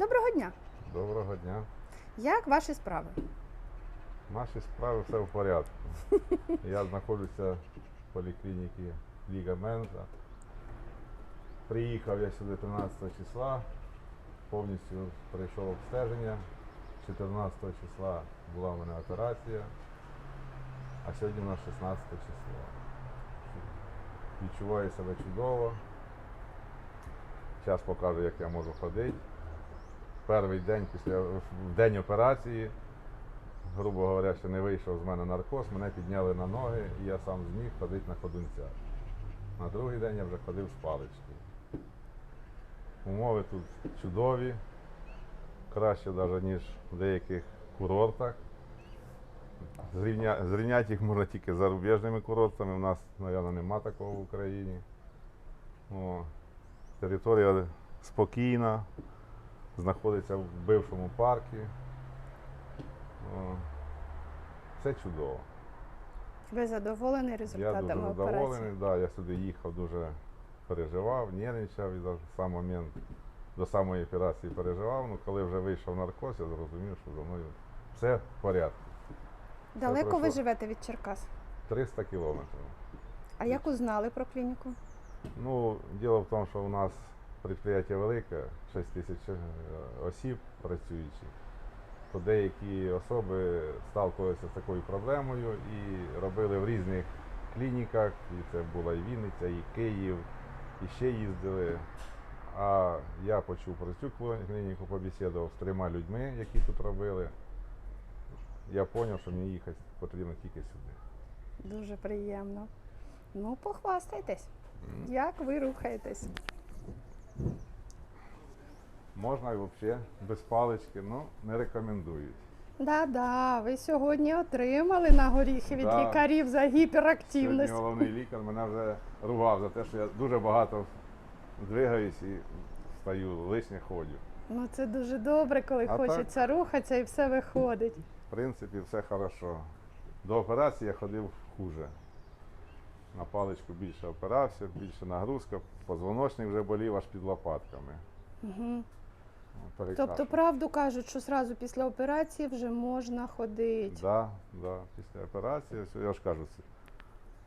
Доброго дня! Доброго дня. Як ваші справи? Наші справи все в порядку. Я знаходжуся в поліклініці Ліга Менза. Приїхав я сюди 13 числа, повністю пройшов обстеження. 14 числа була в мене операція, а сьогодні у нас 16 число. Відчуваю себе чудово. Час покаже, як я можу ходити. Перший день після в день операції грубо говоря, ще не вийшов з мене наркоз, мене підняли на ноги, і я сам зміг ходити на ходунцях. На другий день я вже ходив з паличкою. Умови тут чудові, краще навіть, ніж в деяких курортах. Зрівня... Зрівняти їх можна тільки зарубіжними курортами. У нас, мабуть, нема такого в Україні. О, територія спокійна, знаходиться в бившому парку. Все чудово. Ви задоволені Я дуже задоволений. Да, я сюди їхав, дуже переживав, нервничав і до сам момент до самої операції переживав. Ну, коли вже вийшов наркоз, я зрозумів, що за мною все в порядку. Далеко ви живете від Черкас? 300 кілометрів. А як узнали про клініку? Ну, діло в тому, що у нас підприємство велике, 6 тисяч е, осіб працюючих, то деякі особи сталкувалися з такою проблемою і робили в різних клініках, і це була і Вінниця, і Київ, і ще їздили. А я почув про цю клініку, побесідував з трьома людьми, які тут робили. Я зрозумів, що мені їхати потрібно тільки сюди. Дуже приємно. Ну, похвастайтесь, М. як ви рухаєтесь. Можна і взагалі без палички, ну не рекомендують. Да-да, ви сьогодні отримали на горіхи від Да. лікарів за Сьогодні гіперактивність. головний лікар мене вже ругав за те, що я дуже багато двигаюсь і стаю лишнє ходю. Ну це дуже добре, коли А хочеться рухатися і все виходить. В принципі, все хорошо. До операції я ходив хуже. На паличку більше опирався, більше нагрузка, позвоночник вже болів аж під лопатками. Угу. Перекашу. Тобто правду кажуть, що зразу після операції вже можна ходити. Да, да, після операції, ось я ж кажу, це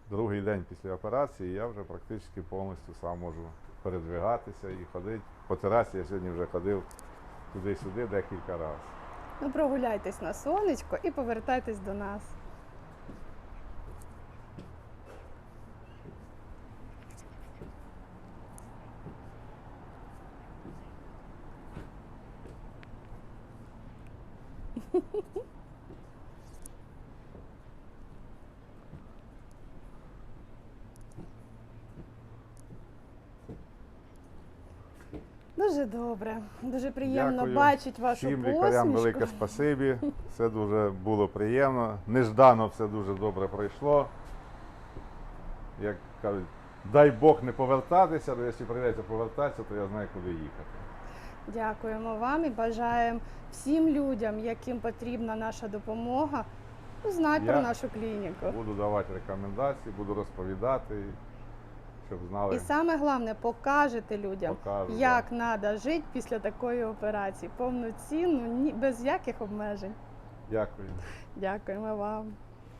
другий день після операції я вже практично повністю сам можу передвигатися і ходити. По терасі я сьогодні вже ходив туди-сюди декілька разів. Ну прогуляйтесь на сонечко і повертайтесь до нас. Дуже добре, дуже приємно Дякую бачити вашу Всім посмішку. лікарям велике спасибі. Все дуже було приємно. Неждано все дуже добре пройшло. Як кажуть, дай Бог не повертатися, але якщо прийдеться повертатися, то я знаю, куди їхати. Дякуємо вам і бажаємо всім людям, яким потрібна наша допомога, узнати про нашу клініку. Буду давати рекомендації, буду розповідати, щоб знали. І саме головне, покажете людям, Покажу, як треба жити після такої операції. Повноцінно, без яких обмежень. Дякую. Дякуємо вам.